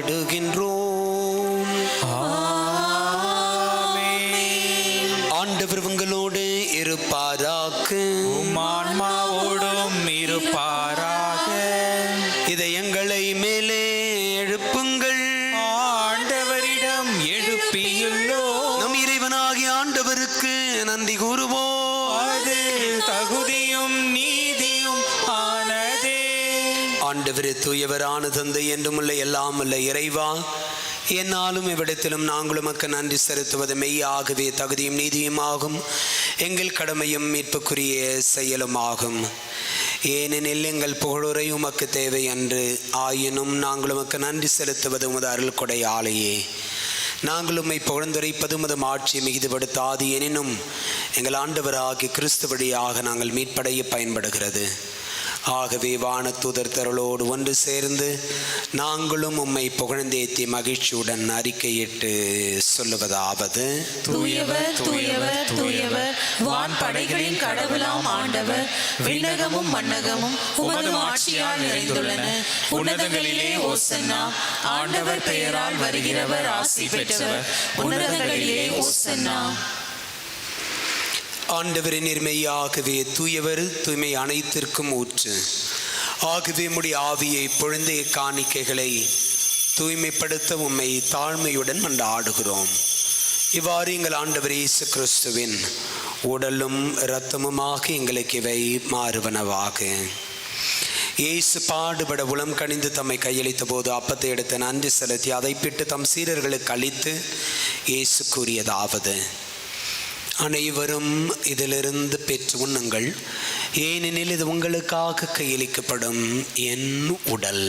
மன்றாடுகின்றோம் ஆண்டவரே தூயவரான தந்தை என்றும் உள்ள எல்லாம் உள்ள இறைவா என்னாலும் இவ்விடத்திலும் நாங்கள் உமக்கு நன்றி செலுத்துவது மெய்யாகவே தகுதியும் நீதியுமாகும் எங்கள் கடமையும் மீட்புக்குரிய செயலுமாகும். ஏனெனில் எங்கள் புகழுரை உமக்கு தேவை என்று ஆயினும் நாங்கள் உமக்கு நன்றி செலுத்துவது உமது அருள் ஆலையே நாங்கள் உம்மை புகழ்ந்துரைப்பது உமது ஆட்சியை மிகுதிப்படுத்தாது எனினும் எங்கள் ஆண்டவராகி கிறிஸ்து வழியாக நாங்கள் மீட்படைய பயன்படுகிறது. ஆகவே வானத்தூதர் தருளோடு ஒன்று சேர்ந்து நாங்களும் உம்மை புகழ்ந்தேத்தி மகிழ்ச்சியுடன் அறிக்கையிட்டு சொல்லுவதாவது. தூயவர் தூயவர் தூயவர் வான் படைகளின் கடவுளாம் ஆண்டவர். விண்ணகமும் மன்னகமும் உமது ஆட்சியால் நிறைந்துள்ளன. உன்னதங்களிலே ஓசன்னா ஆண்டவர் பெயரால் வருகிறவர் ஆசி பெற்றவர். உன்னதங்களிலே ஓசன்னா ஆண்டவரின் நிர்மையாகவே தூயவர் தூய்மை அனைத்திற்கும் ஊற்று. ஆகவே முடி ஆவியை பொழுந்தைய காணிக்கைகளை தூய்மைப்படுத்த உம்மை தாழ்மையுடன் மன்றாடுகிறோம் இவ்வாறு எங்கள் ஆண்டவர் இயேசு கிறிஸ்துவின் உடலும் இரத்தமுமாக எங்களுக்கு இவை மாறுவனவாக. இயேசு பாடுபட உளம் கணிந்து தம்மை கையளித்த போது அப்பத்தை எடுத்து நன்றி செலுத்தி அதை பிட்டு தம் சீரர்களுக்கு அளித்து இயேசு கூறியதாவது. அனைவரும் இதிலிருந்து பெற்று உண்ணுங்கள். ஏனெனில் இது உங்களுக்காக கையளிக்கப்படும் என் உடல்.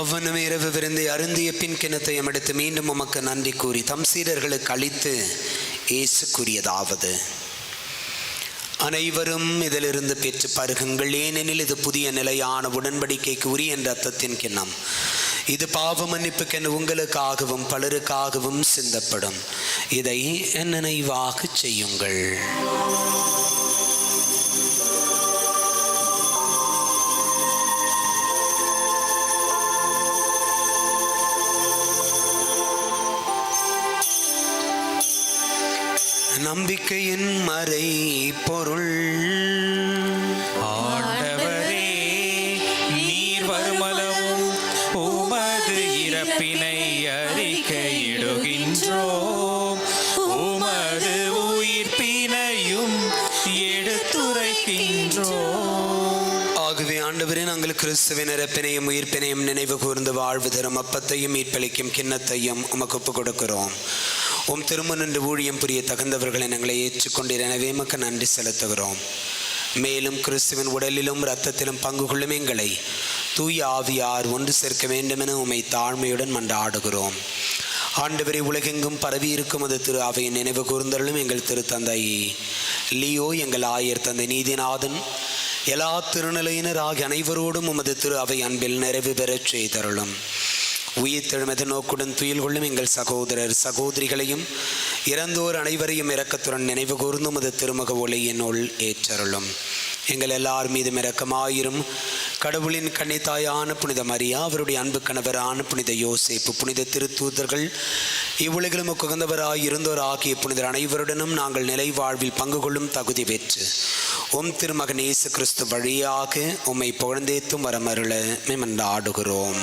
அவ்வனும் இரவு விருந்தை அருந்திய பின் கிணத்தை எடுத்து மீண்டும் உமக்கு நன்றி கூறி தம் சீரர்களுக்கு அளித்து இயேசு கூறியதாவது அனைவரும் இதிலிருந்து பெற்று பருகுங்கள். ஏனெனில் இது புதிய நிலையான உடன்படிக்கைக்கு உரிய என்ற அர்த்தத்தின் கிண்ணம். இது பாவ மன்னிப்புக்கென உங்களுக்காகவும் பலருக்காகவும் சிந்தப்படும். இதை என் நினைவாக செய்யுங்கள். நம்பிக்கையின் மறை பொருள். ஆண்டவரே நீர் வருமளவும் உமது இறப்பினை அறிக்கையிடுகின்றோம். உமது உயிர்ப்பினையும் எடுத்துரைக்கின்றோம். ஆகவே ஆண்டவரே நாங்கள் கிறிஸ்துவின் இறப்பினையும் உயிர்ப்பினையும் நினைவு கூர்ந்து வாழ்வு தரும் அப்பத்தையும் மீட்பளிக்கும் கிண்ணத்தையும் உமக்கு ஒப்புக் கொடுக்கிறோம். உம் திருமணன்று ஊழியம் புரிய தகுந்தவர்களை நாங்களை ஏற்றுக்கொண்டீர் எனவே மக்க நன்றி செலுத்துகிறோம். மேலும் கிறிஸ்துவின் உடலிலும் இரத்தத்திலும் பங்கு கொள்ளும் எங்களை தூய ஆவியார் ஒன்று சேர்க்க வேண்டுமென உம்மை தாழ்மையுடன் மன்றாடுகிறோம். ஆண்டவரை உலகெங்கும் பரவி இருக்கும் அது திரு அவையின் நினைவு கூர்ந்தருளும் எங்கள் திருத்தந்தை லியோ எங்கள் ஆயர் தந்தை நீதிநாதன் எல்லா திருநிலையினர் ஆகிய அனைவரோடும் உமது திரு அவை அன்பில் நிறைவு பெறச் செய்தருளும். உயிர் தெழுமது நோக்குடன் துயில் கொள்ளும் எங்கள் சகோதரர். சகோதரிகளையும் இறந்தோர் அனைவரையும் இரக்கத்துடன் நினைவு கூர்ந்து உமது திருமுக ஒளியினுள் ஏற்றருளும். எங்கள் எல்லார் மீதும் இரக்கமாயிரும். கடவுளின் கன்னித்தாயான புனித மரியா அவருடைய அன்பு கணவரான புனித யோசிப்பு புனித திருத்தூதர்கள் இவ்வுலகிலும் குகந்தவராய் இருந்தோர் ஆகிய புனிதர் அனைவருடனும் நாங்கள் நிலை வாழ்வில் பங்கு கொள்ளும் தகுதி பெற்று உம் திருமகன் இயேசு கிறிஸ்து வழியாக உம்மை புகழ்ந்தேத்தும் வரமருள ஆடுகிறோம்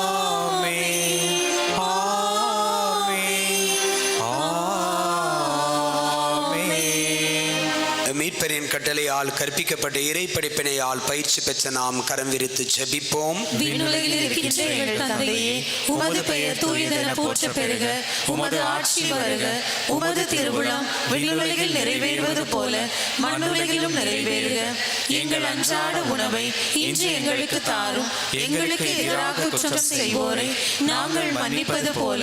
கட்டளையால் கற்பிக்கப்பட்ட இறைப்படிப்பினையால் பயிற்சி பெற்ற நாம் கரம் விரித்து ஜெபிப்போம். உமது பெயர் தூயதென போற்ற பெறுக உமது ஆட்சி வருக. உமது திருவுளம் விண்ணுலகில் நிறைவேறுவது போல மண்ணுலகிலும் நிறைவேறுக. எங்கள் அன்றாட உணவை இன்று எங்களுக்கு தாரும். எங்களுக்கு எதிராக குற்றம் செய்வோரை நாங்கள் மன்னிப்பது போல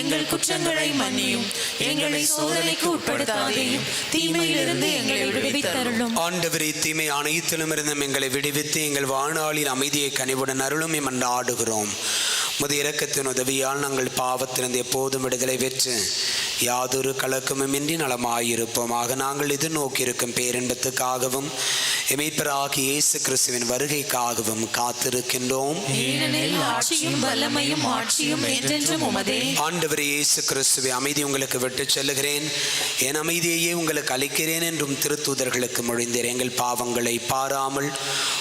எங்கள் குற்றங்களை மன்னியும். எங்களை சோதனைக்கு உட்படுத்தாதையும் தீமையிலிருந்து எங்களை விடுவித்தருளும். ஆண்டவரே தீமை அனைத்திலுமிருந்தும் எங்களை விடுவித்து எங்கள் வாழ்நாளில் அமைதியை கனிவுடன் அருளும் என்ற நாடுகிறோம் முது இரக்கத்தின் உதவியால் நாங்கள் பாவத்திலிருந்து எப்போதும் விடுதலை பெற்று யாதொரு கலக்கமுமின்றி நலமாயிருப்போமாக நாங்கள் எதிர்நோக்கியிருக்கும் பேரின்பத்துக்காகவும் எமைப்பராகி இயேசு கிறிஸ்துவின் வருகைக்காகவும் காத்திருக்கின்றோம். ஆண்டவரே இயேசு கிறிஸ்துவை அமைதி உங்களுக்கு விட்டுச் செல்லுகிறேன். என் அமைதியையே உங்களுக்கு அளிக்கிறேன் என்றும் திருத்தூதர்களுக்கு மொழிந்தேன். எங்கள் பாவங்களை பாராமல்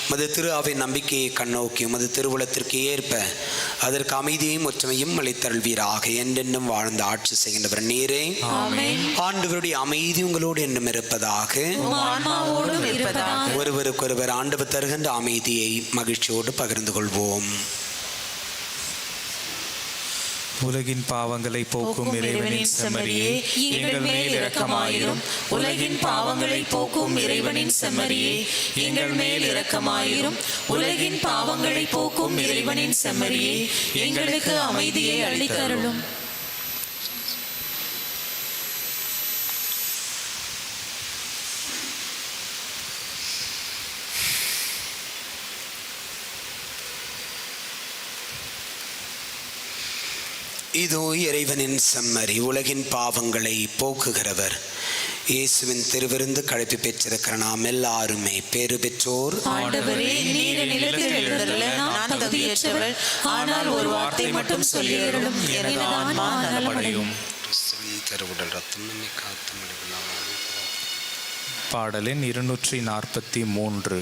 மது திரு அவை நம்பிக்கையை கண்ணோக்கி உமது திருவுளத்திற்கு ஏற்ப அதற்கு அமைதியையும் ஒற்றுமையும் அளித்தருள்வீராக. என்றென்றும் வாழ்ந்து ஆட்சி செய்கின்றவர் நீரே. ஆண்டவருடைய அமைதி உங்களோடு என்றும் இருப்பதாக. ஒருவருக்கொருவர் ஆண்டவர் தருகின்ற அமைதியை மகிழ்ச்சியோடு பகிர்ந்து கொள்வோம். உலகின் பாவங்களை போக்கும் இறைவனின் செம்மறியே. எங்கள் மேல் இரக்கமாயிரும். உலகின் பாவங்களை போக்கும் இறைவனின் செம்மறியே. எங்கள் மேல் இரக்கமாயிரும். உலகின் பாவங்களை போக்கும் இறைவனின் செம்மறியே. எங்களுக்கு அமைதியை அளித்தருளும். இதோ இறைவனின் செம்மறி உலகின் பாவங்களை போக்குகிறவர். இயேசுவின் திருவிருந்து கழைப்பு பெற்றிருக்கிற நாம் எல்லாருமே பேறு பெற்றோர். ஆனால் ஒரு வார்த்தை மட்டும் திருவுடல் ரத்தம் நம்மை காத்து பாடலின் இருநூற்றி நாற்பத்தி மூன்று.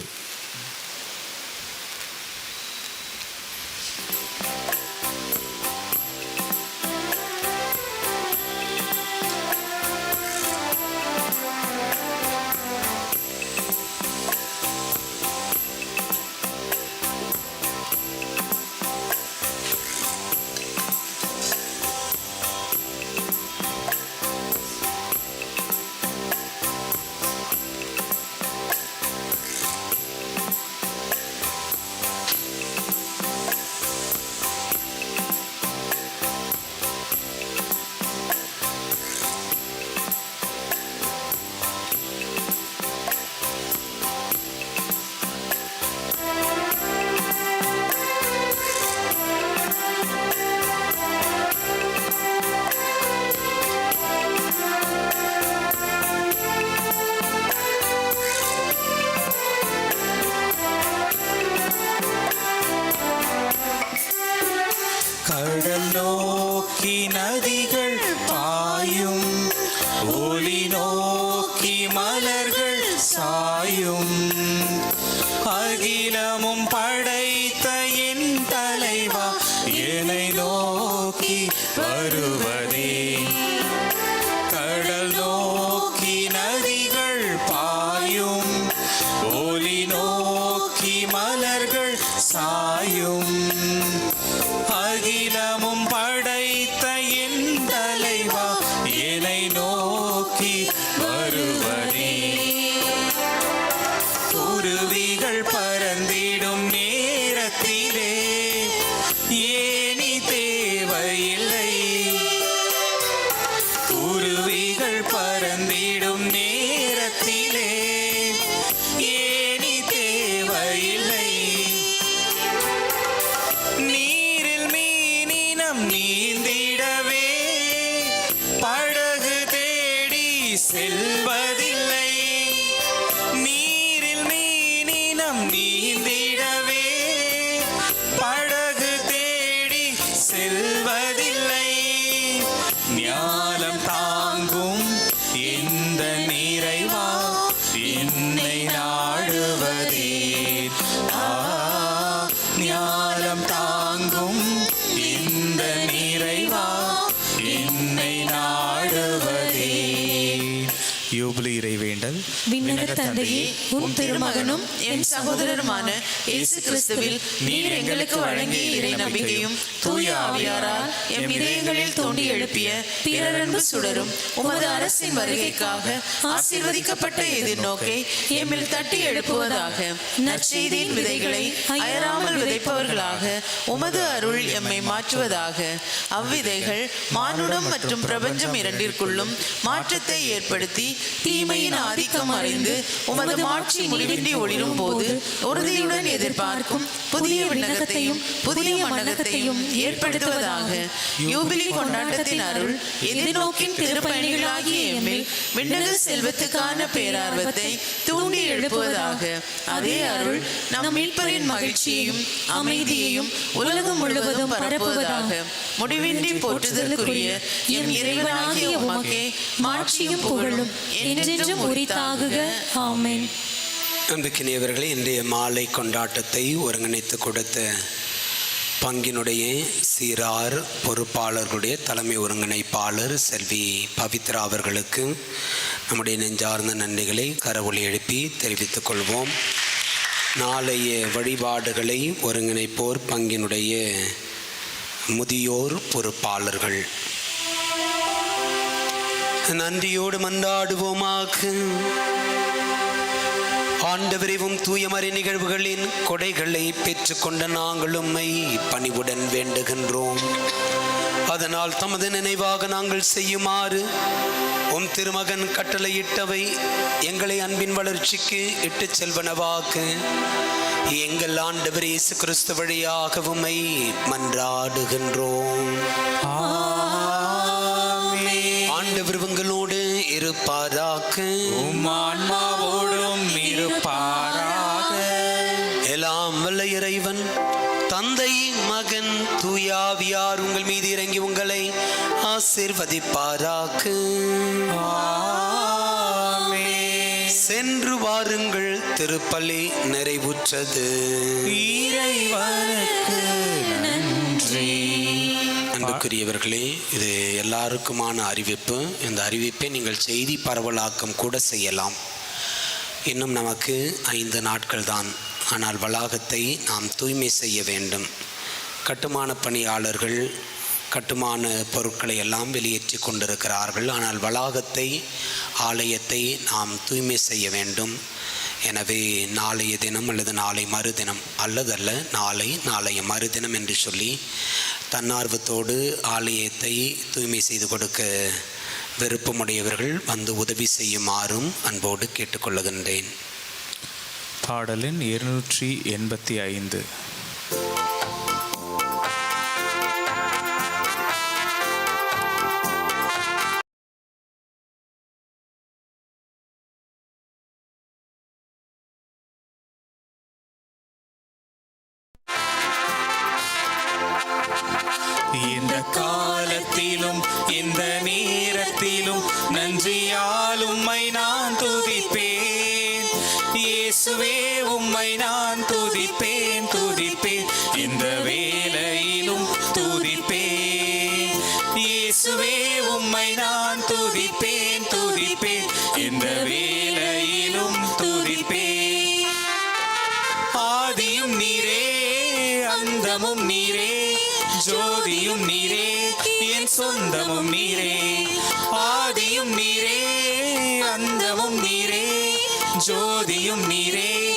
வருவதே. me. வேண்டல். விண்ணக தந்தையே உன் திருமகனும் என் சகோதரருமான இயேசு கிறிஸ்துவில் நீர் எங்களுக்கு வழங்கிய இறை நம்பிக்கையும் தூய ஆவியாரால் எம் இதயங்களில் தோண்டி எழுப்பிய பிறரன்பு சுடரும் உமது அரசின் வருகைக்காக ஆசீர்வதிக்கப்பட்ட எதிர்நோக்கை எம்மில் தட்டி எழுப்புவதாக நற்செய்தியின் விதைகளை அயராமல் விதைப்பவர்களாக உமது அருள் எம்மை மாற்றுவதாக அவ்விதைகள் மானுடம் மற்றும் பிரபஞ்சம் இரண்டிற்குள்ளும் மாற்றத்தை ஏற்படுத்தி தீமையின் ஆதிக்கம் அறிந்து உமது மாட்சி முடிவின்றி ஒளிரும் போது உறுதியுடன் எதிர்பார்க்கும் புதிய விண்ணகத்தையும் புதிய மன்னகத்தையும் ஏற்படுத்துவதாக யூபிலி கொண்டாட்டத்தின் அருள் எதிர்நோக்கின் திருப்பயணிகளாகிய எம்மில் விண்ணக செல்வத்துக்கான பேரார்வத்தை தூண்டி எழுப்புவதாக அதே அருள் நம் மீட்பரின் மகிழ்ச்சியையும் அமைதியையும் உலகம் முழுவதும் பரப்புவதாக முடிவின்றி போற்றுதலுக்குரிய எம் இறைவனாகிய உமக்கே மாட்சியும் புகழும். என்றென்றும் உரித்தாகுக. ஆமென். அன்புக்கினியவர்களே இன்றைய மாலை கொண்டாட்டத்தை ஒருங்கிணைத்து கொடுத்த பங்கினுடைய சீரார் பொறுப்பாளர்களுடைய தலைமை ஒருங்கிணைப்பாளர் செல்வி பவித்ரா அவர்களுக்கு நம்முடைய நெஞ்சார்ந்த நன்றிகளை கரவொலி எழுப்பி தெரிவித்துக் கொள்வோம். நாளைய வழிபாடுகளை ஒருங்கிணைப்போர் பங்கினுடைய முதியோர் பொறுப்பாளர்கள். நன்றியோடு மன்றாடுவோமாக. ஆண்டவரைவும் தூயமறை நிகழ்வுகளின் கொடைகளை பெற்றுக்கொண்ட நாங்கள் உம்மை பணிவுடன் வேண்டுகின்றோம். அதனால் தமது நினைவாக நாங்கள் செய்யுமாறு உம் திருமகன் கட்டளையிட்டவை எங்களை அன்பின் வளர்ச்சிக்கு இட்டுச் செல்வனவாக்கு. எங்கள் ஆண்டவர் இயேசு கிறிஸ்து வழியாக மன்றாடுகின்றோம். ஆண்டவர் உங்களோடு இருப்பாராக. உம் ஆன்மாவோடும் இருப்பாராக. எல்லாம் வல்ல இறைவன் தந்தை மகன் தூயாவியார் உங்கள் மீது இறங்கி உங்களை ஆசிர்வதிப்பாராக. ஆமென். சென்று வாருங்கள் திருப்பலி இறைவனுக்கு நன்றி. அன்புக்குரியவர்களே இது எல்லாருக்குமான அறிவிப்பு. இந்த அறிவிப்பை நீங்கள் செய்தி பரவலாக்கம் கூட செய்யலாம். இன்னும் நமக்கு ஐந்து நாட்கள் தான். ஆனால் வளாகத்தை நாம் தூய்மை செய்ய வேண்டும். கட்டுமான பணியாளர்கள் கட்டுமான பொருட்களை எல்லாம் வெளியேற்றி கொண்டிருக்கிறார்கள். ஆனால் வளாகத்தை ஆலயத்தை நாம் தூய்மை செய்ய வேண்டும். எனவே நாளைய தினம் அல்லது நாளை மறுதினம் அல்லதல்ல நாளை நாளைய மறுதினம் என்று சொல்லி தன்னார்வத்தோடு ஆலயத்தை தூய்மை செய்து கொடுக்க விருப்பமுடையவர்கள் வந்து உதவி செய்யுமாறும் அன்போடு கேட்டுக்கொள்ளுகின்றேன் பாடலின் இருநூற்றி எண்பத்தி ஐந்து. உம்மை நான் துதிப்பேன் துதிப்பேன். இந்த வேலையிலும் துதிப்பேன். இயேசுவே உம்மை நான் துதிப்பேன் துதிப்பேன். இந்த வேலையிலும் துதிப்பேன். ஆதியும் நீரே அந்தமும் நீரே ஜோதியும் நீரே என் சொந்தமும் நீரே. ஆதியும் நீரே அந்தமும் நீரே ஜோதியும் நீரே.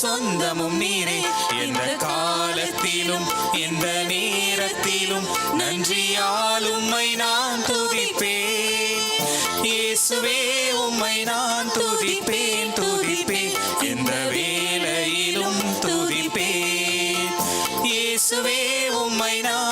சொந்தமும் நீரே. எந்த காலத்திலும் எந்த நேரத்திலும் நன்றியால் உம்மை நான் துதிப்பேன். இயேசுவே உம்மை நான் துதிப்பேன் துதிப்பேன். எந்த வேலையிலும் துதிப்பேன். இயேசுவே உம்மை நான்